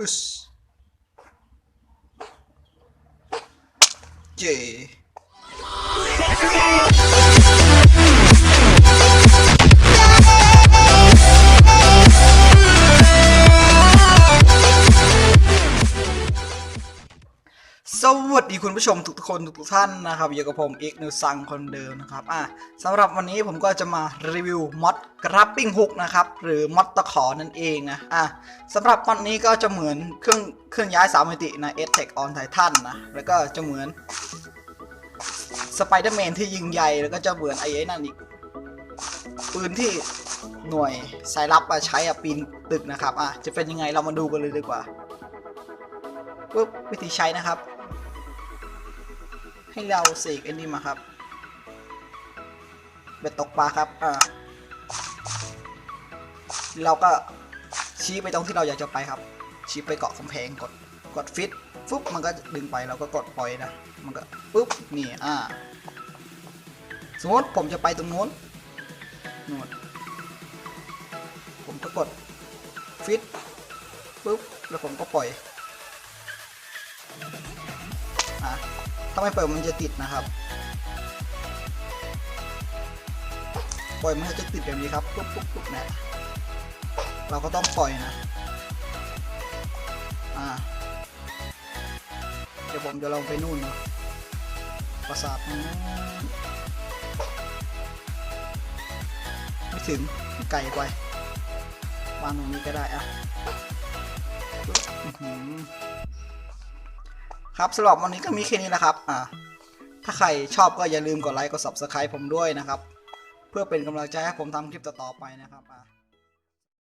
อึส สวัสดีคุณผู้ชมทุกคนทุกท่านนะครับอยู่กับผมเอกนิวซังคนเดิมนะครับอะสำหรับวันนี้ผมก็จะมารีวิวมอดกราฟปิ้งฮุกนะครับหรือมอดตะขอนั่นเองนะอะสำหรับมอดนี้ก็จะเหมือนเครื่องเครื่องย้ายสามมิติใน s t e c on Titan นะแล้วก็จะเหมือนสไปเดอร์แมนที่ยิงใหญ่แล้วก็จะเหมือนไอ้ไอ้นั่นอีกปืนที่หน่วยสายลับมาใช้อะปีนตึกนะครับอะจะเป็นยังไงเรามาดูกันเลยดีกว่าปุ๊บวิธีใช้นะครับ ให้เราเสกไอ้นี่มาครับเบ็ดตกปลาครับอ่าเราก็ชี้ไปตรงที่เราอยากจะไปครับ ชี้ไปเกาะกำแพงกดกดฟิตฟุ๊บมันก็ดึงไปเราก็กดปล่อยนะมันก็ปุ๊บนี่อ่าสมมติผมจะไปตรงนู้นนู่นผมก็กดฟิตปุ๊บแล้วผมก็ปล่อยอะ ถ้าไม่เปิดมันจะติดนะครับ ปล่อยมันก็จะติดแบบนี้ครับปุ๊บปุ๊บปุ๊บนี่ยเราก็ต้องปล่อยนะอ่าเดี๋ยวผมจะลองไปนู่นนะปราสาทไม่ถึงไกลไปวางตรงนี้ก็ได้อะอือ ครับสำหรับวันนี้ก็มีแค่นี้นะครับอ่าถ้าใครชอบก็อย่าลืมกดไลค์กด subscribe ผมด้วยนะครับ เพื่อเป็นกำลังใจให้ผมทำคลิปต่อๆไปนะครับอ่า